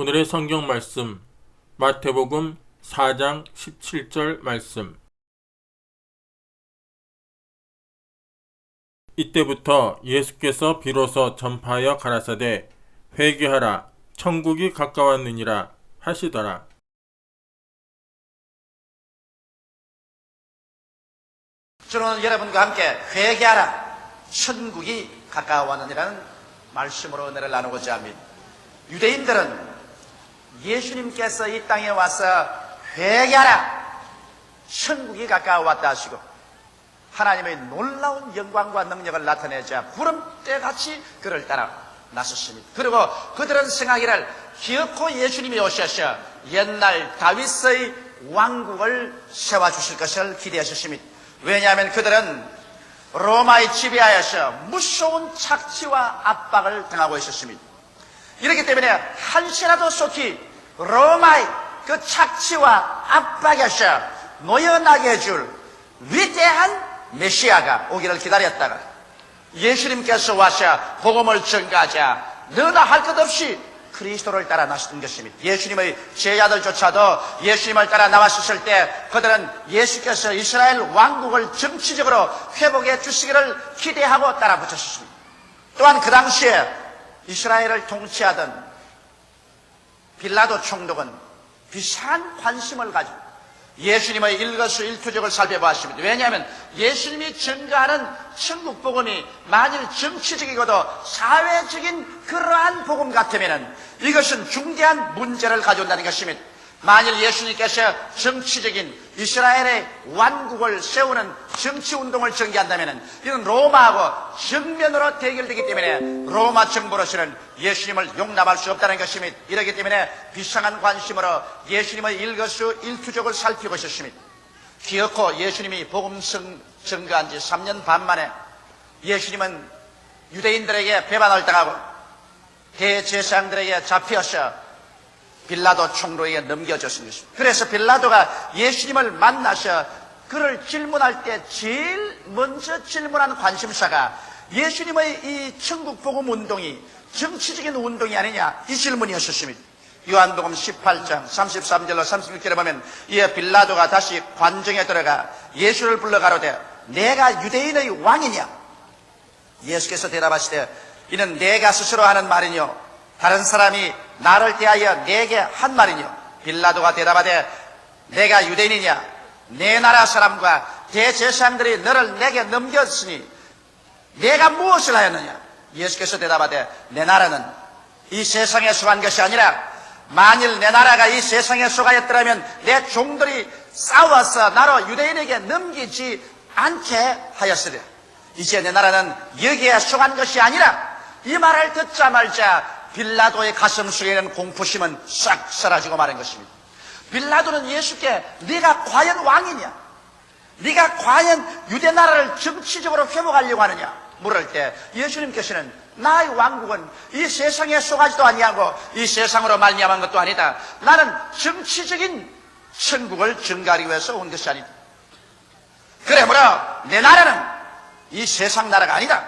오늘의 성경 말씀 마태복음 4장 17절 말씀 이때부터 예수께서 비로소 전파하여 가라사대 회개하라 천국이 가까웠느니라 하시더라 저는 여러분과 함께 회개하라 천국이 가까워하느니라는 말씀으로 은혜를 나누고자 합니다. 유대인들은 예수님께서 이 땅에 와서 회개하라 천국이 가까워왔다 하시고 하나님의 놀라운 영광과 능력을 나타내자 구름대같이 그를 따라 나섰습니다. 그리고 그들은 생하기를 기어코 예수님이 오셔서 옛날 다윗의 왕국을 세워주실 것을 기대하셨습니다. 왜냐하면 그들은 로마의 지배하여서 무서운 착취와 압박을 당하고 있었습니다. 이렇기 때문에 한시라도 속히 로마의 그 착취와 압박에서 놓여나게 해줄 위대한 메시아가 오기를 기다렸다가 예수님께서 와서 복음을 전가하자 너나 할 것 없이 그리스도를 따라 나섰던 것입니다. 예수님의 제자들조차도 예수님을 따라 나왔었을 때 그들은 예수께서 이스라엘 왕국을 정치적으로 회복해 주시기를 기대하고 따라 붙였습니다. 또한 그 당시에 이스라엘을 통치하던 빌라도 총독은 비상한 관심을 가지고 예수님의 일거수 일투족을 살펴보았습니다. 왜냐하면 예수님이 증가하는 천국 복음이 만일 정치적이고도 사회적인 그러한 복음 같으면 이것은 중대한 문제를 가져온다는 것입니다. 만일 예수님께서 정치적인 이스라엘의 완국을 세우는 정치 운동을 전개한다면 이는 로마하고 정면으로 대결되기 때문에 로마 정부로서는 예수님을 용납할 수 없다는 것입니다. 이러기 때문에 비상한 관심으로 예수님의 일거수 일투족을 살피고 있었습니다. 기어코 예수님이 복음 성- 증거한 지 3년 반 만에 예수님은 유대인들에게 배반을 당하고 대제사장들에게 잡혀서 빌라도 총독에게 넘겨졌은 것입니다. 그래서 빌라도가 예수님을 만나서 그를 질문할 때 제일 먼저 질문한 관심사가 예수님의 이 천국 복음 운동이 정치적인 운동이 아니냐 이 질문이었습니다. 요한복음 18장 33절로 36절에 보면 이에 빌라도가 다시 관정에 들어가 예수를 불러 가로되 내가 유대인의 왕이냐 예수께서 대답하시되 이는 내가 스스로 하는 말이뇨 다른 사람이 나를 대하여 내게 한 말이뇨. 빌라도가 대답하되 내가 유대인이냐? 내 나라 사람과 대제사장들이 너를 내게 넘겼으니 내가 무엇을 하였느냐? 예수께서 대답하되 내 나라는 이 세상에 속한 것이 아니라 만일 내 나라가 이 세상에 속하였더라면 내 종들이 싸워서 나로 유대인에게 넘기지 않게 하였으리라 이제 내 나라는 여기에 속한 것이 아니라 이 말을 듣자마자 빌라도의 가슴 속에는 공포심은 싹 사라지고 마는 것입니다. 빌라도는 예수께 네가 과연 왕이냐? 네가 과연 유대 나라를 정치적으로 회복하려고 하느냐? 물을 때 예수님께서는 나의 왕국은 이 세상에 속하지도 아니하고 이 세상으로 말미암은 것도 아니다. 나는 정치적인 천국을 증가하기 위해서 온 것이 아니다. 그러므로 내 나라는 이 세상 나라가 아니다.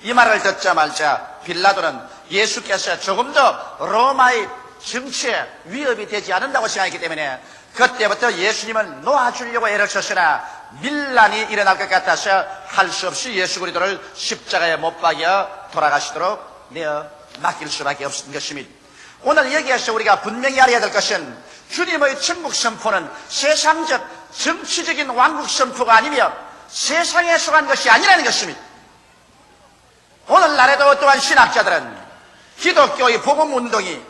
이 말을 듣자마자 빌라도는 예수께서 조금 더 로마의 정치에 위협이 되지 않는다고 생각했기 때문에 그때부터 예수님을 놓아주려고 애를 썼으나 밀란이 일어날 것 같아서 할 수 없이 예수 그리스도를 십자가에 못 박여 돌아가시도록 내어 맡길 수밖에 없는 것입니다. 오늘 여기에서 우리가 분명히 알아야 될 것은 주님의 천국 선포는 세상적 정치적인 왕국 선포가 아니며 세상에 속한 것이 아니라는 것입니다. 오늘날에도 또한 신학자들은 기독교의 복음 운동이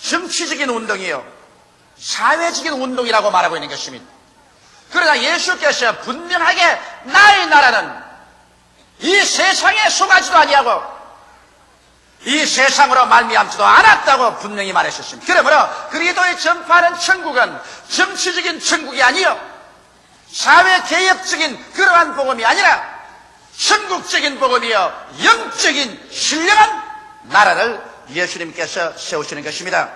정치적인 운동이요. 사회적인 운동이라고 말하고 있는 것입니다. 그러나 예수께서 분명하게 나의 나라는 이 세상에 속하지도 아니하고 이 세상으로 말미암지도 않았다고 분명히 말하셨습니다. 그러므로 그리스도의 전파하는 천국은 정치적인 천국이 아니요 사회 개혁적인 그러한 복음이 아니라 천국적인 복음이요 영적인 신령한 나라를 예수님께서 세우시는 것입니다.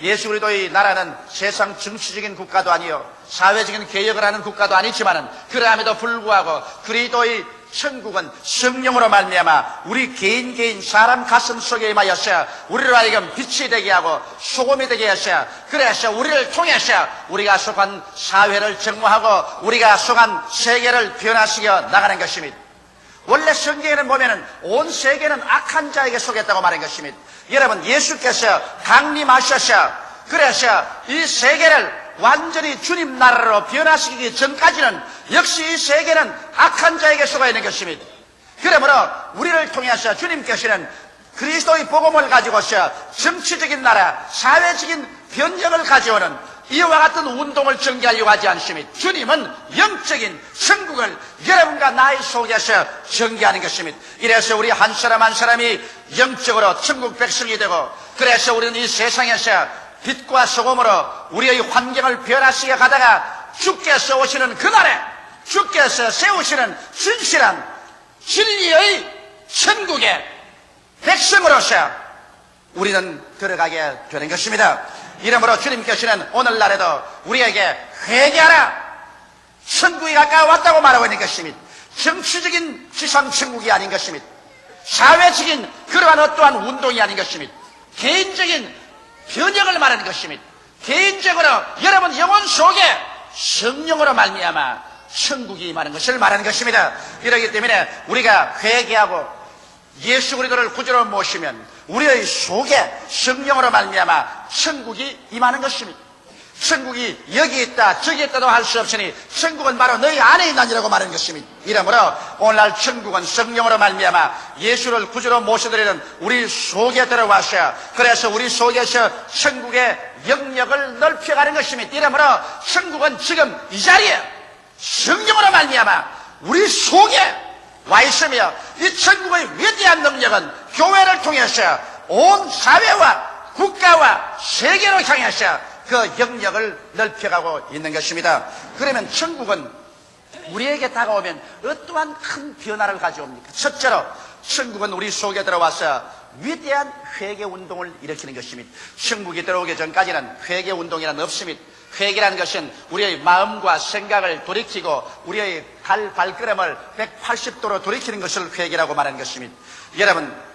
예수 그리스도의 나라는 세상 정치적인 국가도 아니요 사회적인 개혁을 하는 국가도 아니지만은 그러함에도 불구하고 그리스도의 천국은 성령으로 말미암아 우리 개인 개인 사람 가슴 속에 임하여서 우리를 하여금 빛이 되게 하고 소금이 되게 하셔 그래서 우리를 통해서 우리가 속한 사회를 정화하고 우리가 속한 세계를 변화시켜 나가는 것입니다. 원래 성경에는 보면은 온 세계는 악한 자에게 속했다고 말한 것입니다. 여러분 예수께서 강림하셔서 그래서 이 세계를 완전히 주님 나라로 변화시키기 전까지는 역시 이 세계는 악한 자에게 속아 있는 것입니다. 그러므로 우리를 통해서 주님께서는 그리스도의 복음을 가지고서 정치적인 나라, 사회적인 변혁을 가져오는 이와 같은 운동을 전개하려고 하지 않습니다. 주님은 영적인 천국을 여러분과 나의 속에서 전개하는 것입니다. 이래서 우리 한 사람 한 사람이 영적으로 천국 백성이 되고 그래서 우리는 이 세상에서 빛과 소금으로 우리의 환경을 변화시켜 가다가 주께서 오시는 그날에 주께서 세우시는 진실한 진리의 천국에 백성으로서 우리는 들어가게 되는 것입니다. 이러므로 주님께서는 오늘날에도 우리에게 회개하라! 천국이 가까웠다고 말하고 있는 것입니다. 정치적인 지상 천국이 아닌 것입니다. 사회적인 그러한 어떠한 운동이 아닌 것입니다. 개인적인 변혁을 말하는 것입니다. 개인적으로 여러분 영혼 속에 성령으로 말미암아 천국이 임하는 것을 말하는 것입니다. 이러기 때문에 우리가 회개하고 예수 그리스도를 구주로 모시면 우리의 속에 성령으로 말미암아 천국이 임하는 것입니다. 천국이 여기 있다 저기 있다도 할 수 없으니 천국은 바로 너희 안에 있나니라고 말하는 것입니다. 이러므로 오늘날 천국은 성령으로 말미암아 예수를 구주로 모셔드리는 우리 속에 들어와서 그래서 우리 속에서 천국의 영역을 넓혀가는 것입니다. 이러므로 천국은 지금 이 자리에 성령으로 말미암아 우리 속에 와 있으며 이 천국의 위대한 능력은 교회를 통해서 온 사회와 국가와 세계로 향해서 그 영역을 넓혀가고 있는 것입니다. 그러면 천국은 우리에게 다가오면 어떠한 큰 변화를 가져옵니까? 첫째로 천국은 우리 속에 들어와서 위대한 회개 운동을 일으키는 것입니다. 천국이 들어오기 전까지는 회개 운동이란 없습니다. 회개라는 것은 우리의 마음과 생각을 돌이키고 우리의 발, 발걸음을 180도로 돌이키는 것을 회개라고 말하는 것입니다. 여러분,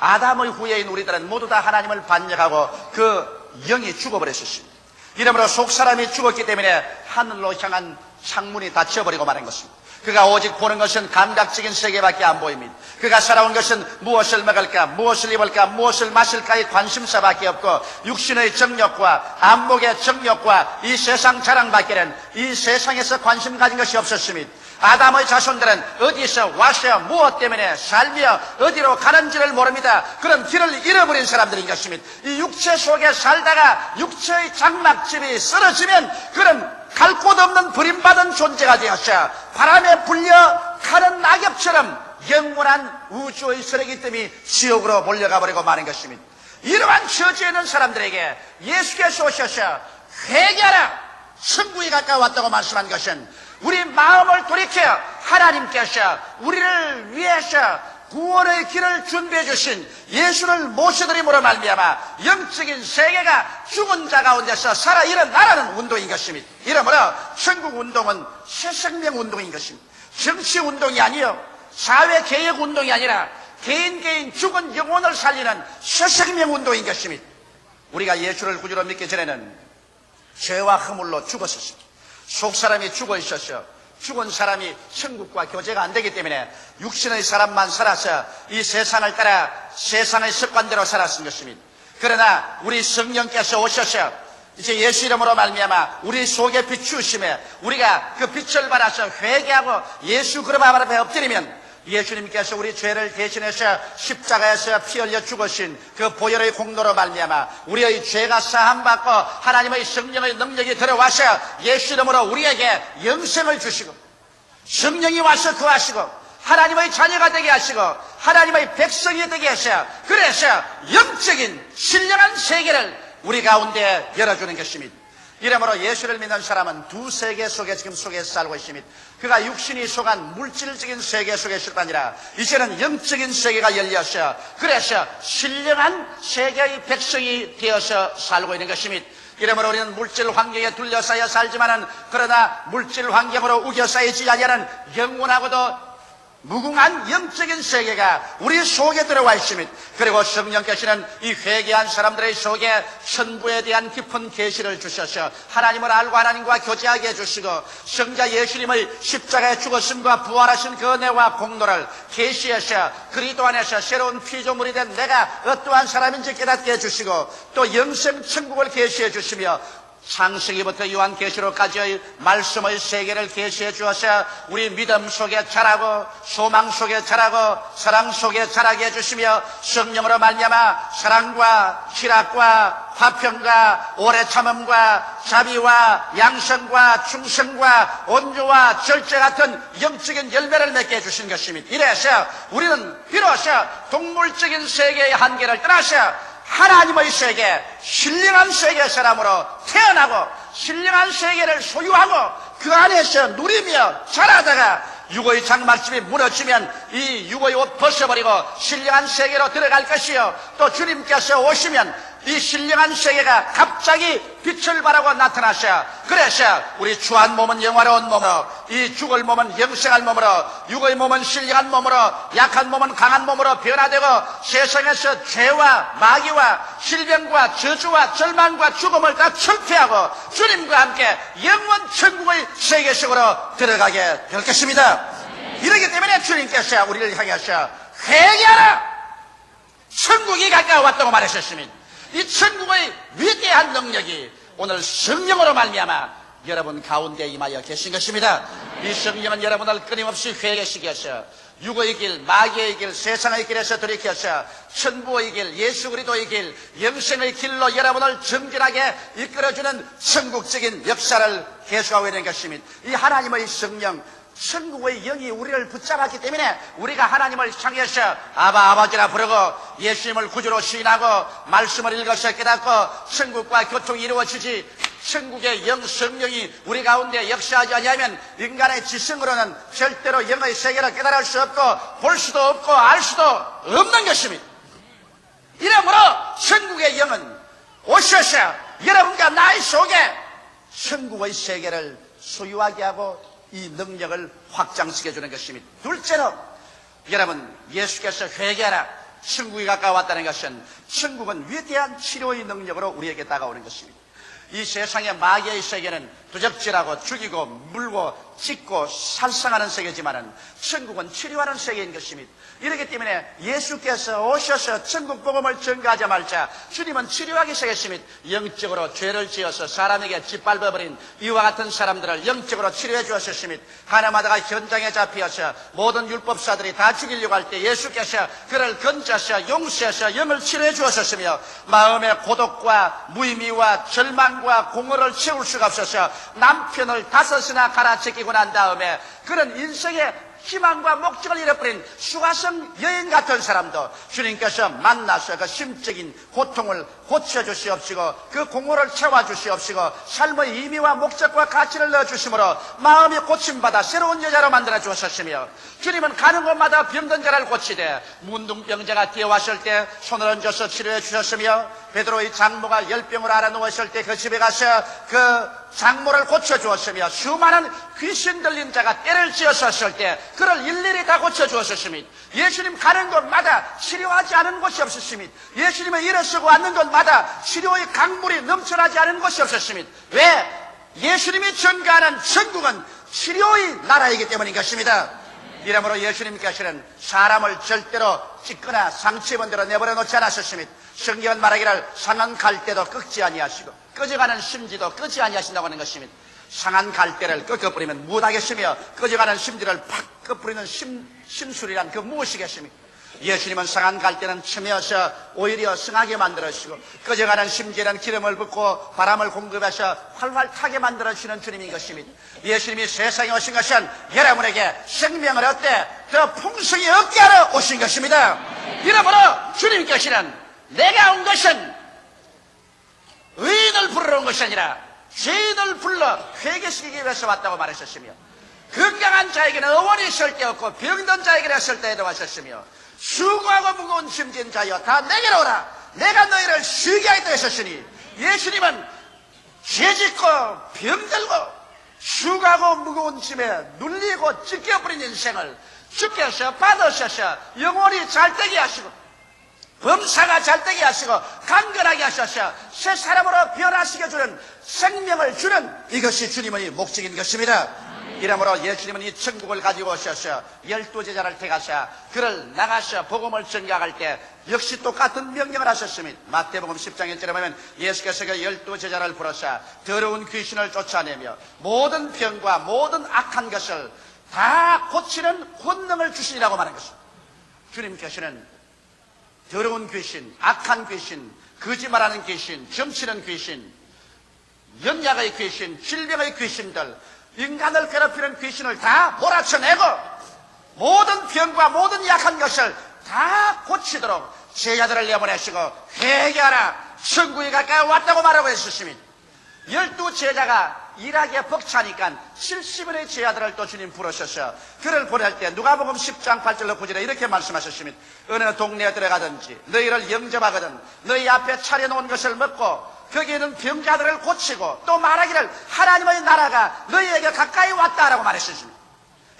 아담의 후예인 우리들은 모두 다 하나님을 반역하고 그 영이 죽어버렸었습니다. 이러므로 속 사람이 죽었기 때문에 하늘로 향한 창문이 닫혀버리고 말한 것입니다. 그가 오직 보는 것은 감각적인 세계밖에 안 보입니다. 그가 살아온 것은 무엇을 먹을까, 무엇을 입을까, 무엇을 마실까의 관심사밖에 없고 육신의 정욕과 안목의 정욕과 이 세상 자랑밖에는 이 세상에서 관심 가진 것이 없었습니다. 아담의 자손들은 어디서 와서 무엇 때문에 살며 어디로 가는지를 모릅니다. 그런 길을 잃어버린 사람들인 것입니다. 이 육체 속에 살다가 육체의 장막집이 쓰러지면 그런 갈 곳 없는 버림받은 존재가 되었어 바람에 불려 가는 낙엽처럼 영원한 우주의 쓰레기 뜸이 지옥으로 몰려가 버리고 마는 것입니다. 이러한 처지에 있는 사람들에게 예수께서 오셔서 회개하라! 천국이 가까웠다고 말씀한 것은 우리 마음을 돌이켜 하나님께서 우리를 위해서 구원의 길을 준비해 주신 예수를 모셔드림으로 말미암아 영적인 세계가 죽은 자 가운데서 살아 일어나라는 운동인 것입니다. 이러므로 천국 운동은 새 생명 운동인 것입니다. 정치 운동이 아니요 사회 개혁 운동이 아니라 개인 개인 죽은 영혼을 살리는 새 생명 운동인 것입니다. 우리가 예수를 구주로 믿기 전에는 죄와 허물로 죽었었습니다. 속 사람이 죽어 있었어. 죽은 사람이 천국과 교제가 안 되기 때문에 육신의 사람만 살아서 이 세상을 따라 세상의 습관대로 살았은 것입니다. 그러나 우리 성령께서 오셔서 이제 예수 이름으로 말미암아 우리 속에 비추심에 우리가 그 빛을 받아서 회개하고 예수 그름 앞에 엎드리면 예수님께서 우리 죄를 대신해서 십자가에서 피 흘려 죽으신 그 보혈의 공로로 말미암아 우리의 죄가 사함 받고 하나님의 성령의 능력이 들어와서 예수 이름으로 우리에게 영생을 주시고 성령이 와서 거하시고 하나님의 자녀가 되게 하시고 하나님의 백성이 되게 하셔 그래서 영적인 신령한 세계를 우리 가운데 열어주는 것입니다. 이러므로 예수를 믿는 사람은 두 세계 속에 지금 속에 살고 있습니다. 그가 육신이 속한 물질적인 세계 속에 있을 뿐 아니라 이제는 영적인 세계가 열려서 그래서 신령한 세계의 백성이 되어서 살고 있는 것입니다. 이러므로 우리는 물질 환경에 둘러싸여 살지만은 그러나 물질 환경으로 우겨싸이지 아니하는 영원하고도 무궁한 영적인 세계가 우리 속에 들어와 있습니다. 그리고 성령께서는 이 회개한 사람들의 속에 천부에 대한 깊은 계시를 주셔서 하나님을 알고 하나님과 교제하게 해주시고 성자 예수님의 십자가에 죽었음과 부활하신 그 은혜와 공로를 계시하셔 그리스도 안에서 새로운 피조물이 된 내가 어떠한 사람인지 깨닫게 해주시고 또 영생 천국을 계시해 주시며 창세기부터 요한계시록까지의 말씀의 세계를 계시해 주어서 우리 믿음 속에 자라고 소망 속에 자라고 사랑 속에 자라게 해주시며 성령으로 말미암아 사랑과 희락과 화평과 오래 참음과 자비와 양성과 충성과 온조와 절제 같은 영적인 열매를 맺게 해주신 것입니다. 이래서 우리는 비로소 동물적인 세계의 한계를 떠나서 하나님의 세계, 신령한 세계 사람으로 태어나고 신령한 세계를 소유하고 그 안에서 누리며 자라다가 육의 장막집이 무너지면 이 육의 옷 벗어버리고 신령한 세계로 들어갈 것이요. 또 주님께서 오시면 이 신령한 세계가 갑자기 빛을 발하고 나타나셔. 그래서 우리 주한 몸은 영화로운 몸으로 이 죽을 몸은 영생할 몸으로 육의 몸은 신령한 몸으로 약한 몸은 강한 몸으로 변화되고 세상에서 죄와 마귀와 질병과 저주와 절망과 죽음을 다 철폐하고 주님과 함께 영원 천국의 세계 속으로 들어가게 될 것입니다. 이러기 때문에 주님께서 우리를 향하셔 회개하라! 천국이 가까워왔다고 말하셨습니다. 이 천국의 위대한 능력이 오늘 성령으로 말미암아 여러분 가운데 임하여 계신 것입니다. 이 성령은 여러분을 끊임없이 회개시켜서 육의 길, 마귀의 길, 세상의 길에서 돌이켜서 천부의 길, 예수 그리스도의 길, 영생의 길로 여러분을 정진하게 이끌어주는 천국적인 역사를 계속하고 있는 것입니다. 이 하나님의 성령, 천국의 영이 우리를 붙잡았기 때문에 우리가 하나님을 향해서 아바 아버지라 부르고 예수님을 구주로 시인하고 말씀을 읽어서 깨닫고 천국과 교통이 이루어지지 천국의 영 성령이 우리 가운데 역사하지 아니하면 인간의 지성으로는 절대로 영의 세계를 깨달을 수 없고 볼 수도 없고 알 수도 없는 것입니다. 이러므로 천국의 영은 오셔서 여러분과 나의 속에 천국의 세계를 소유하게 하고 이 능력을 확장시켜 주는 것입니다. 둘째로 여러분 예수께서 회개하라 천국이 가까웠다는 것은 천국은 위대한 치료의 능력으로 우리에게 다가오는 것입니다. 이 세상의 마귀의 세계는 도적질하고 죽이고 물고 찢고 살상하는 세계지만은 천국은 치료하는 세계인 것입니다. 이렇기 때문에 예수께서 오셔서 천국 복음을 전가하자마자 주님은 치료하기 시작했습니다. 영적으로 죄를 지어서 사람에게 짓밟아버린 이와 같은 사람들을 영적으로 치료해 주었습니다. 하나마다가 현장에 잡혀서 모든 율법사들이 다 죽이려고 할 때 예수께서 그를 건져서 용서해서 영을 치료해 주었으며 마음의 고독과 무의미와 절망과 공허를 채울 수가 없어서 남편을 다섯이나 갈아채기고 난 다음에 그런 인생의 희망과 목적을 잃어버린 수가성 여인 같은 사람도 주님께서 만나서 그 심적인 고통을 고쳐주시옵시고 그 공허를 채워주시옵시고 삶의 의미와 목적과 가치를 넣어주심으로 마음이 고침받아 새로운 여자로 만들어 주셨으며 주님은 가는 곳마다 병든 자를 고치되 문둥병자가 뛰어왔을 때 손을 얹어서 치료해 주셨으며 베드로의 장모가 열병을 알아 누웠을 때 그 집에 가서 그 장모를 고쳐주었으며 수많은 귀신 들린 자가 때를 지었었을 때 그를 일일이 다 고쳐주었습니다. 예수님 가는 곳마다 치료하지 않은 곳이 없었습니다. 예수님의 일을 쓰고 앉는 곳마다 치료의 강물이 넘쳐나지 않은 곳이 없었습니다. 왜? 예수님이 전가하는 천국은 치료의 나라이기 때문인 것입니다. 이러므로 예수님께서는 사람을 절대로 찢거나 상처입은 대로 내버려 놓지 않았었습니다. 성경은 말하기를 상한 갈대도 꺾지 아니하시고 꺼져가는 심지도 끄지 아니하신다고 하는 것입니다. 상한 갈대를 꺾어버리면 무하겠으며 꺼져가는 심지를 팍 꺾어버리는 심, 심술이란 그 무엇이겠습니까? 예수님은 상한 갈대는 치면서 오히려 승하게 만들어주시고 꺼져가는 심지는 기름을 붓고 바람을 공급해서 활활 타게 만들어주시는 주님인 것입니다. 예수님이 세상에 오신 것은 여러분에게 생명을 얻되 더 풍성히 얻게 하러 오신 것입니다. 이러므로 주님께서는 내가 온 것은 의인을 부르러 온 것이 아니라 죄인을 불러 회개시키기 위해서 왔다고 말하셨으며 건강한 자에게는 어원이 쓸데없고 병든 자에게는 쓸데에도 하셨으며 수고하고 무거운 짐진 자여 다 내게로 오라. 내가 너희를 쉬게 하겠다 하셨으니 예수님은 죄짓고 병들고 수고하고 무거운 짐에 눌리고 찢겨버린 인생을 주께서 받으셔서 영원히 잘되게 하시고 범사가 잘되게 하시고 강건하게 하셔서 새 사람으로 변화시켜 주는 생명을 주는 이것이 주님의 목적인 것입니다. 이러므로 예수님은 이 천국을 가지고 오셔서 열두 제자를 택하셔 그를 나가셔 복음을 전가할 때 역시 똑같은 명령을 하셨습니다. 마태복음 10장 1절에 보면 예수께서 그 열두 제자를 부르셔 더러운 귀신을 쫓아내며 모든 병과 모든 악한 것을 다 고치는 권능을 주시니라고 말한 것입니다. 주님께서는 더러운 귀신, 악한 귀신, 거짓말하는 귀신, 점치는 귀신, 연약의 귀신, 질병의 귀신들, 인간을 괴롭히는 귀신을 다 몰아쳐내고 모든 병과 모든 약한 것을 다 고치도록 제자들을 내보내시고 회개하라 천국에 가까이 왔다고 말하고 했었습니다. 열두 제자가 일하기에 벅차니까 70원의 제자들을 또 주님 부르셔서 그를 보낼 때 누가복음 10장 8절로 9절에 이렇게 말씀하셨습니다. 어느 동네에 들어가든지 너희를 영접하거든 너희 앞에 차려놓은 것을 먹고 거기에는 병자들을 고치고 또 말하기를 하나님의 나라가 너희에게 가까이 왔다라고 말했습니다.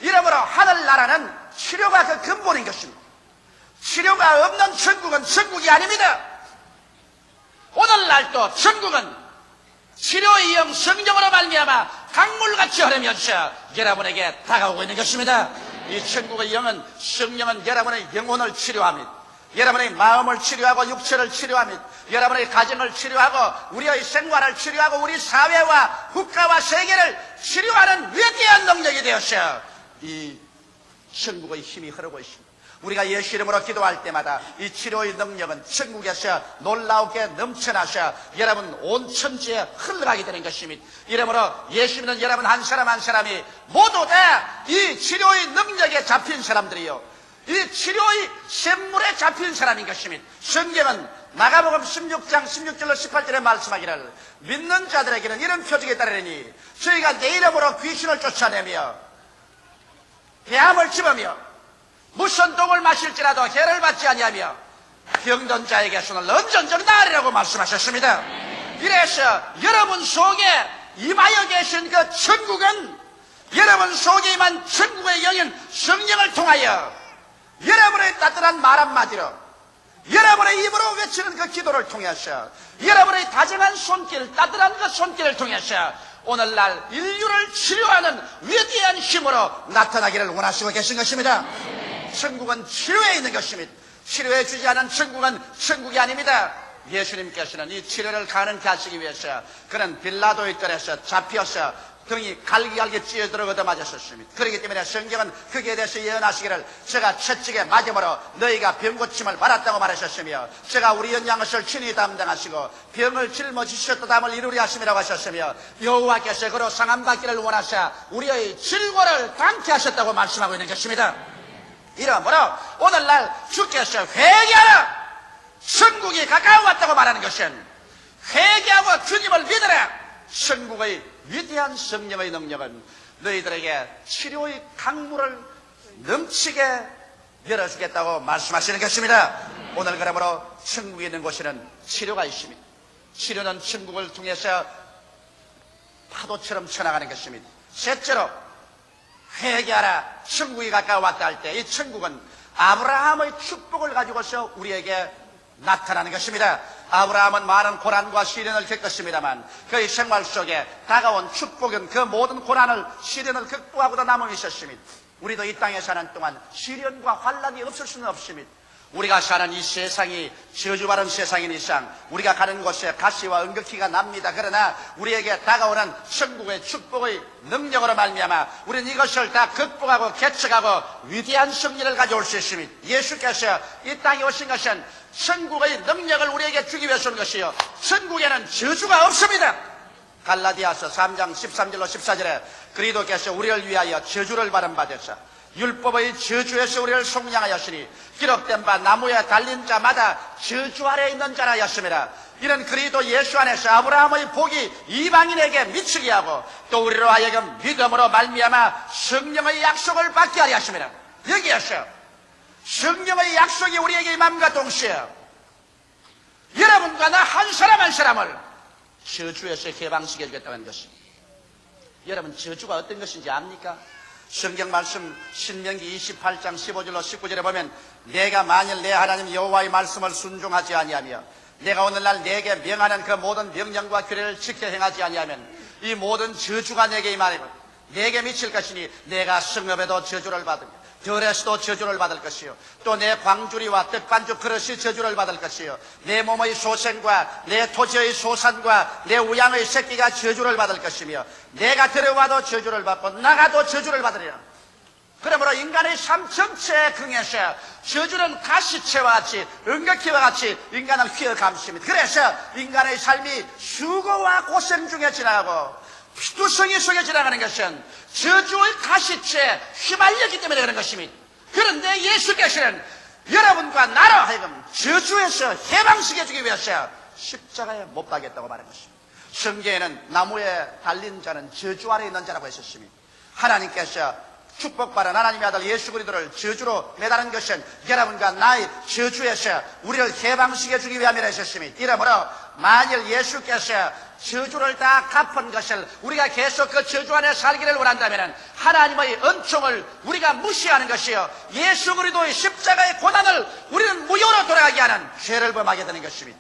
이러므로 하늘나라는 치료가 그 근본인 것입니다. 치료가 없는 천국은 천국이 아닙니다. 오늘날도 천국은 치료의 영 성령으로 말미암아 강물같이 흐르면서 여러분에게 다가오고 있는 것입니다. 이 천국의 영은 성령은 여러분의 영혼을 치료합니다. 여러분의 마음을 치료하고 육체를 치료합니다. 여러분의 가정을 치료하고 우리의 생활을 치료하고 우리 사회와 국가와 세계를 치료하는 위대한 능력이 되었어요. 이 천국의 힘이 흐르고 있습니다. 우리가 예수 이름으로 기도할 때마다 이 치료의 능력은 천국에서 놀라우게 넘쳐나셔 여러분 온 천지에 흘러가게 되는 것입니다. 이러므로 예수 믿는 여러분 한 사람 한 사람이 모두 다 이 치료의 능력에 잡힌 사람들이요. 이 치료의 샘물에 잡힌 사람인 것입니다. 성경은 마가복음 16장 16절로 18절에 말씀하기를 믿는 자들에게는 이런 표적이 따르니 저희가 내 이름으로 귀신을 쫓아내며 배암을 집으며 무슨 독을 마실지라도 해를 받지 아니하며 병든 자에게 손을 언전적 나으리라고 말씀하셨습니다. 그래서 여러분 속에 임하여 계신 그 천국은 여러분 속에 임한 천국의 영인 성령을 통하여 여러분의 따뜻한 말 한마디로 여러분의 입으로 외치는 그 기도를 통해서 여러분의 다정한 손길, 따뜻한 그 손길을 통해서 오늘날 인류를 치료하는 위대한 힘으로 나타나기를 원하시고 계신 것입니다. 천국은 치료에 있는 것입니다. 치료해 주지 않은 천국은 천국이 아닙니다. 예수님께서는 이 치료를 가능케 하시기 위해서 그는 빌라도의 뜰에서 잡혀서 등이 갈기갈기 찌어들어 얻어맞았었습니다. 그렇기 때문에 성경은 거기에 대해서 예언하시기를 제가 채찍에 맞음으로 너희가 병고침을 받았다고 말하셨으며 제가 우리 연양것을 친히 담당하시고 병을 짊어지셨다 담을 이루리 하심이라고 하셨으며 여호와께서 그로 상함받기를 원하사 우리의 질고를 담게 하셨다고 말씀하고 있는 것입니다. 이러므로 오늘날 주께서 회개하라! 천국이 가까워 왔다고 말하는 것은 회개하고 주님을 믿으라! 천국의 위대한 성령의 능력은 너희들에게 치료의 강물을 넘치게 열어주겠다고 말씀하시는 것입니다. 오늘 그러므로 천국에 있는 곳에는 치료가 있습니다. 치료는 천국을 통해서 파도처럼 쳐나가는 것입니다. 셋째로 회개하라 천국이 가까워 왔다 할 때 이 천국은 아브라함의 축복을 가지고서 우리에게 나타나는 것입니다. 아브라함은 많은 고난과 시련을 겪었습니다만 그의 생활 속에 다가온 축복은 그 모든 고난을 시련을 극복하고도 남아 있었습니다. 우리도 이 땅에 사는 동안 시련과 환란이 없을 수는 없습니다. 우리가 사는 이 세상이 저주받은 세상인 이상 우리가 가는 곳에 가시와 은극기가 납니다. 그러나 우리에게 다가오는 천국의 축복의 능력으로 말미암아 우리는 이것을 다 극복하고 개척하고 위대한 승리를 가져올 수 있습니다. 예수께서 이 땅에 오신 것은 천국의 능력을 우리에게 주기 위해서 온 것이요. 천국에는 저주가 없습니다. 갈라디아서 3장 13절로 14절에 그리도께서 우리를 위하여 저주를 바되사 율법의 저주에서 우리를 속량하였으니 기록된 바 나무에 달린 자마다 저주 아래 있는 자라 였습니다. 이런 그리스도 예수 안에서 아브라함의 복이 이방인에게 미치게 하고 또 우리로 하여금 믿음으로 말미암아 성령의 약속을 받게 하려 하십니다. 여기에서 성령의 약속이 우리에게 임함과 동시에 여러분과 나 한 사람 한 사람을 저주에서 해방시켜 주겠다는 것입니다. 여러분 저주가 어떤 것인지 압니까? 성경 말씀 신명기 28장 15절로 19절에 보면 내가 만일 내 하나님 여호와의 말씀을 순종하지 아니하며 내가 오늘날 내게 명하는 그 모든 명령과 규례를 지켜 행하지 아니하면 이 모든 저주가 내게 임하리면 내게 미칠 것이니 내가 성읍에도 저주를 받으며 들에서도 저주를 받을 것이요. 또 내 광주리와 떡반죽 그릇이 저주를 받을 것이요. 내 몸의 소생과 내 토지의 소산과 내 우양의 새끼가 저주를 받을 것이며 내가 들어와도 저주를 받고 나가도 저주를 받으리라. 그러므로 인간의 삶 전체에 긍해서 저주는 가시체와 같이 은극기와 같이 인간을 휘어감습니다. 그래서 인간의 삶이 수고와 고생 중에 지나가고 피투성이 속에 지나가는 것은 저주의 가시체에 휘말렸기 때문에 그런 것입니다. 그런데 예수께서는 여러분과 나로 하여금 저주에서 해방시켜 주기 위해서 십자가에 못 박겠다고 말한 것입니다. 성경에는 나무에 달린 자는 저주 아래 있는 자라고 했었습니다. 하나님께서 축복받은 하나님의 아들 예수 그리스도를 저주로 매다는 것은 여러분과 나의 저주에서 우리를 해방시켜 주기 위함이라 하셨습니다. 이러므로 만일 예수께서 저주를 다 갚은 것을 우리가 계속 그 저주 안에 살기를 원한다면 하나님의 은총을 우리가 무시하는 것이요 예수 그리스도의 십자가의 고난을 우리는 무효로 돌아가게 하는 죄를 범하게 되는 것입니다.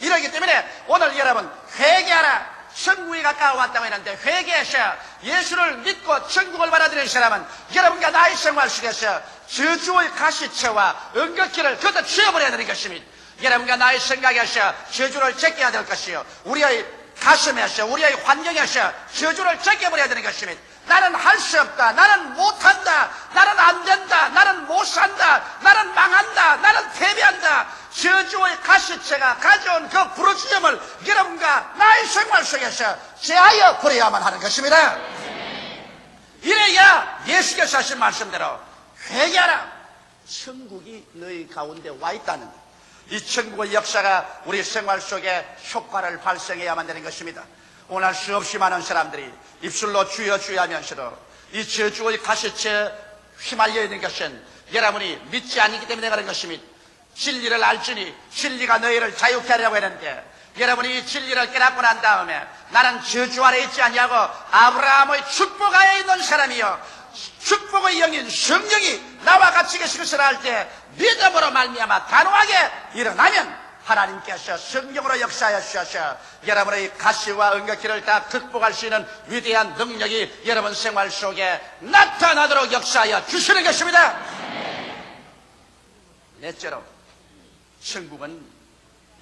이러기 때문에 오늘 여러분 회개하라 천국이 가까워왔다고 했는데 회개해서 예수를 믿고 천국을 받아들인 사람은 여러분과 나의 생활 속에서 저주의 가시체와 은극기를 걷어 치워버려야 되는 것입니다. 여러분과 나의 생각에서 저주를 제껴야 될 것이요 우리의 가슴에서 우리의 환경에서 저주를 제껴버려야 되는 것입니다. 나는 할 수 없다. 나는 못한다. 나는 안 된다. 나는 못 산다. 나는 망한다. 나는 패배한다. 저주의 가시체가 가져온 그 부르짖음을 여러분과 나의 생활 속에서 제하여 버려야만 하는 것입니다. 이래야 예수께서 하신 말씀대로 회개하라. 천국이 너희 가운데 와 있다는 것. 이 천국의 역사가 우리 생활 속에 효과를 발생해야만 되는 것입니다. 오늘 수없이 많은 사람들이 입술로 주여 주여 하면서도 이 저주의 가시체에 휘말려 있는 것은 여러분이 믿지 않기 때문에 그런 것입니다. 진리를 알지니 진리가 너희를 자유케 하려고 했는데 여러분이 이 진리를 깨닫고 난 다음에 나는 저주 아래 있지 아니하고 아브라함의 축복 아래 있는 사람이요 축복의 영인 성령이 나와 같이 계시것을 할때 믿음으로 말미암아 단호하게 일어나면 하나님께서 성령으로 역사하여 주셔서 여러분의 가시와 은격기를 다 극복할 수 있는 위대한 능력이 여러분 생활 속에 나타나도록 역사하여 주시는 것입니다. 넷째로 천국은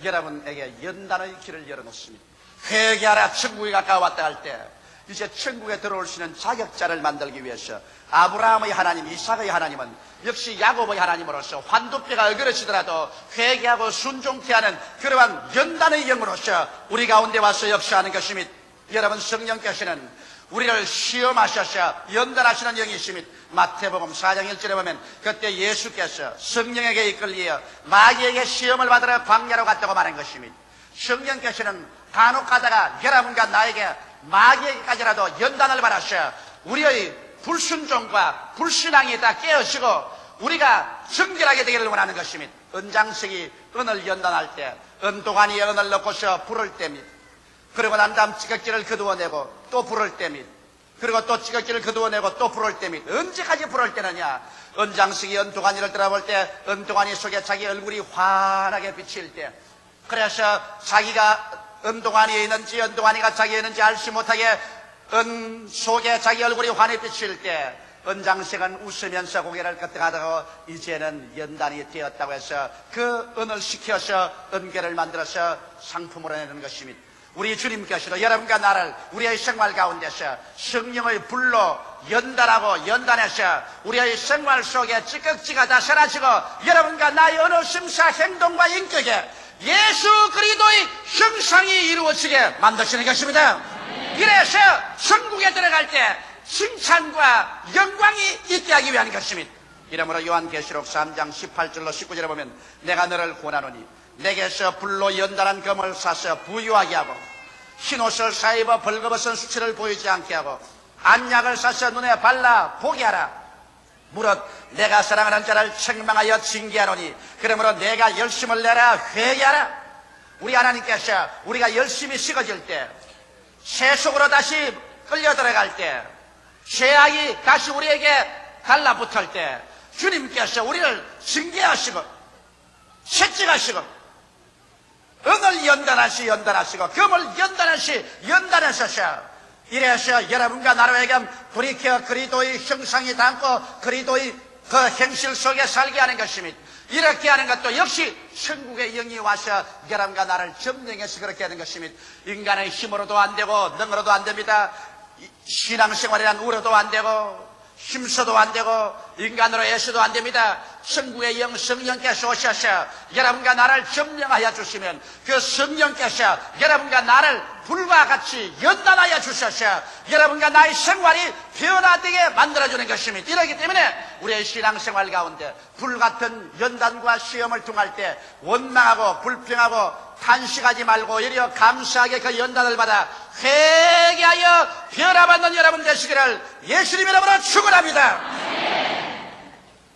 여러분에게 연단의 길을 열어놓습니다. 회개하라 천국이 가까웠다 할 때 이제 천국에 들어올 수 있는 자격자를 만들기 위해서 아브라함의 하나님, 이삭의 하나님은 역시 야곱의 하나님으로서 환두뼈가 어그러지더라도 회개하고 순종케 하는 그러한 연단의 영으로서 우리 가운데 와서 역사하는 것입니다. 여러분 성령께서는 우리를 시험하셔서 연단하시는 영이십니다. 마태복음 4장 1절에 보면 그때 예수께서 성령에게 이끌리어 마귀에게 시험을 받으러 광야로 갔다고 말한 것입니다. 성령께서는 간혹 가다가 여러분과 나에게 마귀에게까지라도 연단을 받으셔 우리의 불순종과 불신앙이 다 깨어지고 우리가 정결하게 되기를 원하는 것입니다. 은장식이 은을 연단할 때 은동안이 은을 넣고서 불을 뗍니다. 그리고 난 다음 찌꺼기를 거두어내고 또 불을 뗍니다. 그리고 또 찌꺼기를 거두어내고 또 불을 뗍니다. 언제까지 불을 떼느냐? 은장식이 은동안이를 들어볼 때 은동안이 속에 자기 얼굴이 환하게 비칠 때 그래서 자기가 은동안이 있는지 은동안이가 자기에 있는지 알지 못하게 은 속에 자기 얼굴이 환히 비칠 때 은장식은 웃으면서 고개를 끄덕하다가 이제는 연단이 되었다고 해서 그 은을 시켜서 은계를 만들어서 상품으로 내는 것입니다. 우리 주님께서도 여러분과 나를 우리의 생활 가운데서 성령의 불로 연단하고 연단해서 우리의 생활 속에 찌꺼기가 다 사라지고 여러분과 나의 어느 심사 행동과 인격에 예수 그리스도의 형상이 이루어지게 만드시는 것입니다. 이래서 천국에 들어갈 때 칭찬과 영광이 있게 하기 위한 것입니다. 이러므로 요한계시록 3장 18절로 19절에 보면 내가 너를 구원하노니 내게서 불로 연단한 금을 사서 부유하게 하고 흰옷을 사입어 벌거벗은 수치를 보이지 않게 하고 안약을 사서 눈에 발라 보게 하라 무릇 내가 사랑하는 자를 책망하여 징계하노니 그러므로 내가 열심을 내라 회개하라. 우리 하나님께서 우리가 열심히 식어질 때 세속으로 다시 끌려 들어갈 때 죄악이 다시 우리에게 달라붙을 때 주님께서 우리를 징계하시고 채찍하시고 은을 연단하시 연단하시고 금을 연단하시 연단하셔서 이래서 여러분과 나로에게 돌이켜 그리도의 형상이 담고 그리도의 그 행실 속에 살게 하는 것입니다. 이렇게 하는 것도 역시 천국의 영이 와서 여러분과 나를 점령해서 그렇게 하는 것입니다. 인간의 힘으로도 안 되고 능으로도 안 됩니다. 이- 신앙생활이란 우려도 안 되고 힘써도 안 되고 인간으로 애써도 안 됩니다. 천국의 영 성령께서 오셔서 여러분과 나를 점령하여 주시면 그 성령께서 여러분과 나를 불과 같이 연단하여 주셔서 여러분과 나의 생활이 변화되게 만들어주는 것입니다. 이러기 때문에 우리의 신앙생활 가운데 불같은 연단과 시험을 통할 때 원망하고 불평하고 탄식하지 말고 오히려 감사하게 그 연단을 받아 회개하여 변화받는 여러분 되시기를 예수님 이름으로 축원합니다.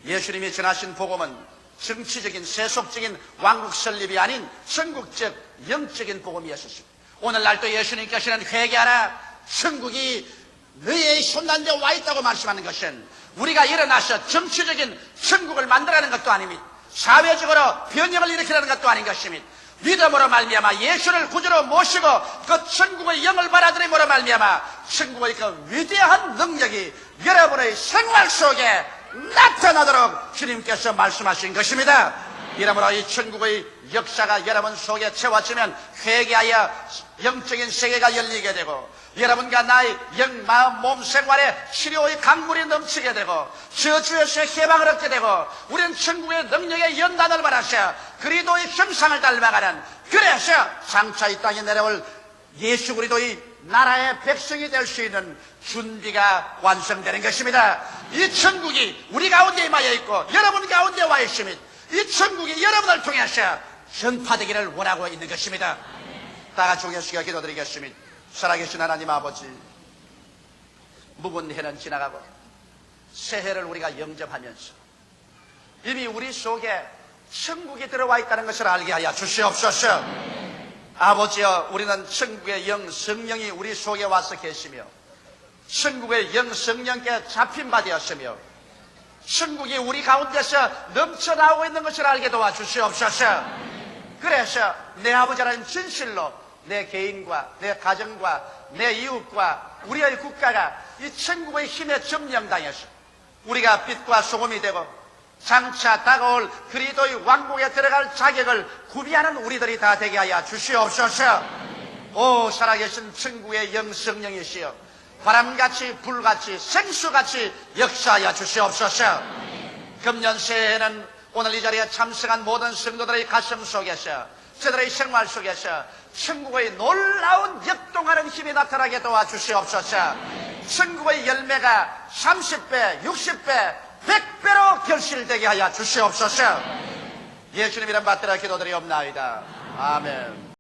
예수님이 전하신 복음은 정치적인 세속적인 왕국 설립이 아닌 전국적 영적인 복음이었습니다. 오늘날 또 예수님께서는 회개하라 천국이 너희의 손난데 와 있다고 말씀하는 것은 우리가 일어나서 정치적인 천국을 만들어가는 것도 아닙니다. 사회적으로 변혁을 일으키는 것도 아닌 것입니다. 믿음으로 말미암아 예수를 구주로 모시고 그 천국의 영을 받아들임으로 말미암아 천국의 그 위대한 능력이 여러분의 생활 속에 나타나도록 주님께서 말씀하신 것입니다. 이러므로 이 천국의 역사가 여러분 속에 채워지면 회개하여 영적인 세계가 열리게 되고 여러분과 나의 영, 마음, 몸 생활에 치료의 강물이 넘치게 되고 저주에서 해방을 얻게 되고 우리는 천국의 능력의 연단을 받아서 그리도의 형상을 닮아가는 그래서 장차 이 땅에 내려올 예수 그리도의 나라의 백성이 될 수 있는 준비가 완성되는 것입니다. 이 천국이 우리 가운데 임하여 있고 여러분 가운데 와 있습니다. 이 천국이 여러분을 통해서 전파되기를 원하고 있는 것입니다. 다 같이 오겠습니다. 기도드리겠습니다. 살아계신 하나님 아버지, 묵은 해는 지나가고 새해를 우리가 영접하면서 이미 우리 속에 천국이 들어와 있다는 것을 알게 하여 주시옵소서. 아버지여, 우리는 천국의 영 성령이 우리 속에 와서 계시며 천국의 영 성령께 잡힌 바 되었으며 천국이 우리 가운데서 넘쳐나오고 있는 것을 알게 도와주시옵소서. 그래서 내 아버지라는 진실로 내 개인과 내 가정과 내 이웃과 우리의 국가가 이 천국의 힘에 점령당해서 우리가 빛과 소금이 되고 장차 다가올 그리도의 왕국에 들어갈 자격을 구비하는 우리들이 다 되게 하여 주시옵소서. 오 살아계신 천국의 영성령이시여 바람같이 불같이 생수같이 역사하여 주시옵소서. 금년 새해에는 오늘 이 자리에 참석한 모든 성도들의 가슴 속에서 저들의 생활 속에서 천국의 놀라운 역동하는 힘이 나타나게 도와주시옵소서. 천국의 열매가 30배, 60배, 100배로 결실되게 하여 주시옵소서. 예수님 이름 받들어 기도드리옵나이다. 아멘.